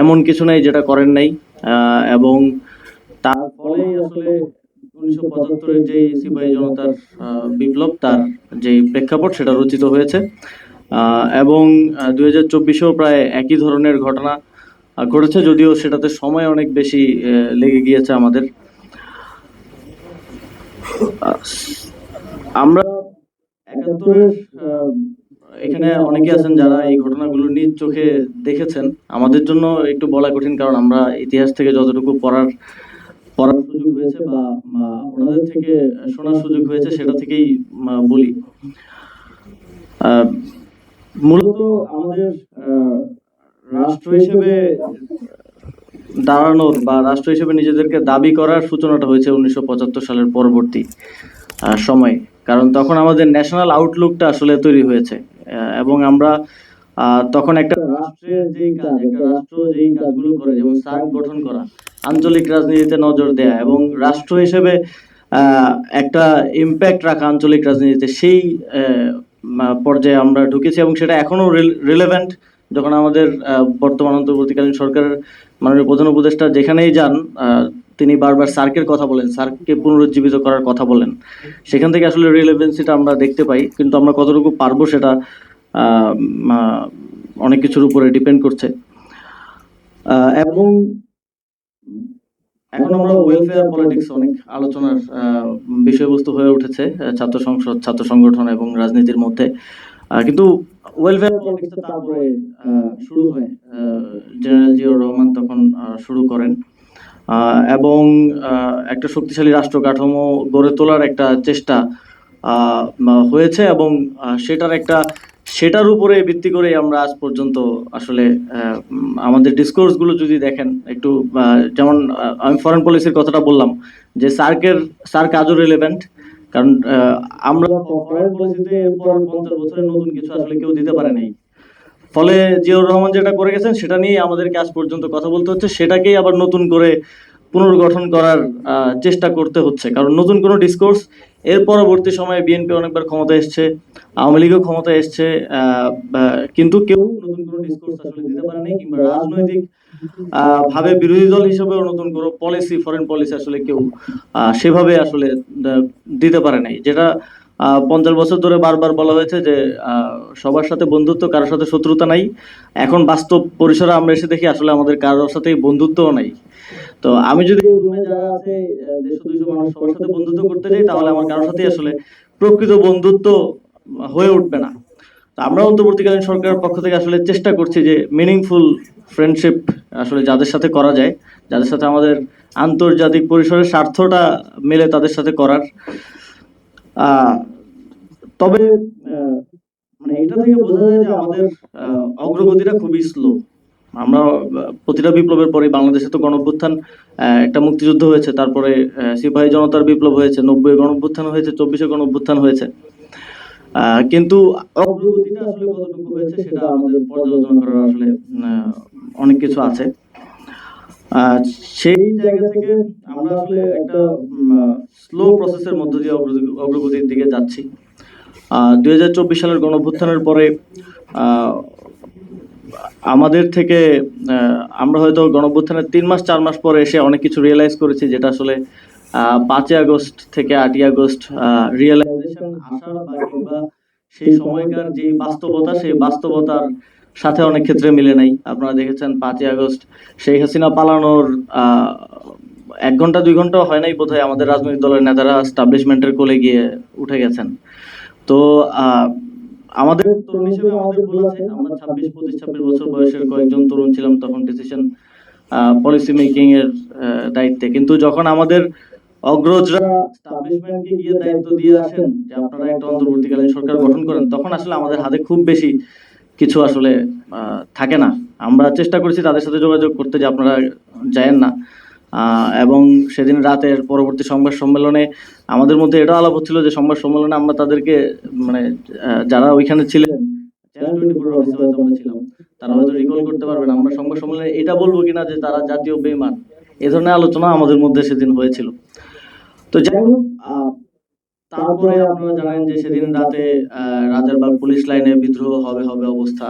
এমন কিছু নাই যেটা করেন নাই এবং তার ফলেই আসলে উনিশশো পঁচাত্তরের যে সিপাহী জনতার বিপ্লব, তার যে প্রেক্ষাপট, সেটা রচিত হয়েছে। এবং দুই হাজার চব্বিশেও প্রায় একই ধরনের ঘটনা ঘটেছে, যদিও সেটাতে সময় অনেক বেশি লেগে গিয়েছে আমাদের। আমরা একাত্তরের এখানে অনেকে আছেন যারা এই ঘটনাগুলো নিজ চোখে দেখেছেন। আমাদের জন্য একটু বলা কঠিন, কারণ আমরা ইতিহাস থেকে যতটুকু পড়ার পড়ার সুযোগ হয়েছে বা ওনাদের থেকে শোনার সুযোগ হয়েছে, সেটা থেকেই বলি। মূলত আমাদের রাষ্ট্র হিসেবে দাঁড়ানোর বা রাষ্ট্র হিসেবে নিজেদেরকে দাবি করার সূচনাটা হয়েছে উনিশশো পঁচাত্তর সালের পরবর্তী সময়ে। কারণ তখন আমাদের ন্যাশনাল আউটলুকটা আসলে তৈরি হয়েছে। এবং আমরা তখন একটা রাষ্ট্রের যেই কাজ একটা রাষ্ট্র যেই কাজগুলো করে যেমন সার্ক গঠন করা আঞ্চলিক রাজনীতিতে নজর দেয়া এবং রাষ্ট্র হিসেবে আহ, একটা ইম্প্যাক্ট রাখা আঞ্চলিক রাজনীতিতে সেই আহ, পর্যায়ে আমরা ঢুকেছি এবং সেটা এখনও রিলেভেন্ট যখন আমাদের আহ, বর্তমান অন্তর্বর্তীকালীন সরকারের মাননীয় প্রধান উপদেষ্টা যেখানেই যান আহ, তিনি বারবার সার্কের কথা বলেন সার্ককে পুনরুজ্জীবিত করার কথা বলেন। সেখান থেকে আসলে রিলেভেন্সিটা আমরা দেখতে পাই, কিন্তু আমরা কতটুকু পারব সেটা অনেক কিছুর উপরে ডিপেন্ড করছে। এবং এখন আমরা ওয়েলফেয়ার পলিটিক্স অনেক আলোচনার বিষয়বস্তু হয়ে উঠেছে ছাত্র সংসদ, ছাত্র সংগঠন এবং রাজনীতির মধ্যে। কিন্তু ওয়েলফেয়ার পলিটিক্স তারপরে শুরু হয়। জেনারেল জিয়াউর রহমান তখন শুরু করেন। এবং একটা শক্তিশালী রাষ্ট্র কাঠামো গড়ে তোলার একটা চেষ্টা হয়েছে এবং সেটার একটা, সেটার উপরে ভিত্তি করে আমরা আজ পর্যন্ত আসলে আমাদের ডিসকোর্সগুলো যদি দেখেন, একটু যেমন আমি ফরেন পলিসির কথাটা বললাম, যে সার্কের, সার্ক আজও রিলেভেন্ট কারণ আমরা ফরেন পলিসিতে পঞ্চাশ বছরের নতুন কিছু আসলে কেউ দিতে পারে নাই। ফলে জিয়াউর রহমান যেটা করে গেছেন, সেটা নিয়ে আমাদেরকে আজ পর্যন্ত কথা বলতে হচ্ছে, সেটাকেই আবার নতুন করে পুনর্গঠন করার চেষ্টা করতে হচ্ছে। কারণ নতুন কোনো ডিসকোর্স এর পরবর্তী সময়ে বিএনপি অনেকবার ক্ষমতা এসছে, আওয়ামী লীগও ক্ষমতা এসছে কিন্তু কেউ নতুন কোনো ডিসকোর্স আসলে দিতে পারে নাই, কিংবা রাজনৈতিক ভাবে বিরোধী দল হিসেবেও নতুন কোনো পলিসি ফরেন পলিসি আসলে কেউ সেভাবে আসলে দিতে পারে নাই। যেটা পঞ্চাশ বছর ধরে বারবার বলা হয়েছে যে সবার সাথে বন্ধুত্ব, কারোর সাথে শত্রুতা নাই। এখন বাস্তব পরিসরে আমরা এসে দেখি আসলে আমাদের কারোর সাথেই বন্ধুত্বও নাই। তো আমি যদি সবার সাথে বন্ধুত্ব করতে যাই তাহলে আমার কারোর সাথেই আসলে প্রকৃত বন্ধুত্ব হয়ে উঠবে না। তো আমরা অন্তর্বর্তীকালীন সরকারের পক্ষ থেকে আসলে চেষ্টা করছি যে মিনিংফুল ফ্রেন্ডশিপ আসলে যাদের সাথে করা যায় যাদের সাথে আমাদের আন্তর্জাতিক পরিসরের স্বার্থটা মেলে তাদের সাথে করার। আহ, তবে মানে এটা থেকে বোঝা যায় যে আমাদের অগ্রগতিটা খুবই স্লো আমরা প্রতিটা বিপ্লবের পরে বাংলাদেশে তো গণঅভ্যুত্থান একটা মুক্তিযুদ্ধ হয়েছে, তারপরে সিপাহী জনতার বিপ্লব হয়েছে নব্বই গণঅভ্যুত্থান হয়েছে, চব্বিশে গণঅভ্যুত্থান হয়েছে। কিন্তু অনেক কিছু আছে। সেই জায়গা থেকে আমরা আসলে একটা স্লো প্রসেসের মধ্য দিয়ে অগ্রগতির দিকে যাচ্ছি। দুই হাজার চব্বিশ সালের গণঅভ্যুত্থানের পরে আমাদের থেকে আমরা হয়তো গণঅভ্যুত্থানের তিন মাস, চার মাস পরে এসে অনেক কিছু রিয়েলাইজ করেছি, যেটা আসলে পাঁচই আগস্ট থেকে আটই আগস্ট সেই সময়কার যে বাস্তবতা, সেই বাস্তবতার সাথে অনেক ক্ষেত্রে মিলে নাই। আপনারা দেখেছেন পাঁচই আগস্ট, শেখ হাসিনা পালানোর এক ঘণ্টা, দুই ঘণ্টা হয় নাই বোধহয় আমাদের রাজনৈতিক দলের নেতারা স্টাবলিশমেন্টের কোলে গিয়ে উঠে গেছেন। তো আমাদের তরুণ হিসেবে আমাদের ভুল আছে আমরা ছাব্বিশ পঁচিশ ছাব্বিশ বছর বয়সের কয়েকজন তরুণ ছিলাম তখন ডিসিশন পলিসি মেকিং এর দায়িত্বে। কিন্তু যখন আমাদের অগ্রজরা স্টাবলিশমেন্টকে গিয়ে দায়িত্ব দিয়ে আসেন যে আপনারা একটা অন্তর্বর্তীকালীন সরকার গঠন করেন তখন আসলে আমাদের হাতে খুব বেশি কিছু আসলে আহ, থাকে না। আমরা চেষ্টা করেছি তাদের সাথে যোগাযোগ করতে যে আপনারা যায়েন না। এবং সেদিন রাতের পরবর্তী সংবাদ সম্মেলনে আমাদের মধ্যে এটাও আলাপ হচ্ছিল যে সংবাদ সম্মেলনে আমরা তাদেরকে মানে যারা ওইখানে ছিলেন তারা হয়তো রিকল করতে পারবেন। আমরা সংবাদ সম্মেলনে এটা বলব কিনা যে তারা জাতীয় বেমান এ ধরনের আলোচনা আমাদের মধ্যে সেদিন হয়েছিল। তো যাই হোক আহ, তারপরে আপনারা জানেন যে সেদিন রাতে আহ, রাজারবাগ পুলিশ লাইনে বিদ্রোহ হবে হবে অবস্থা।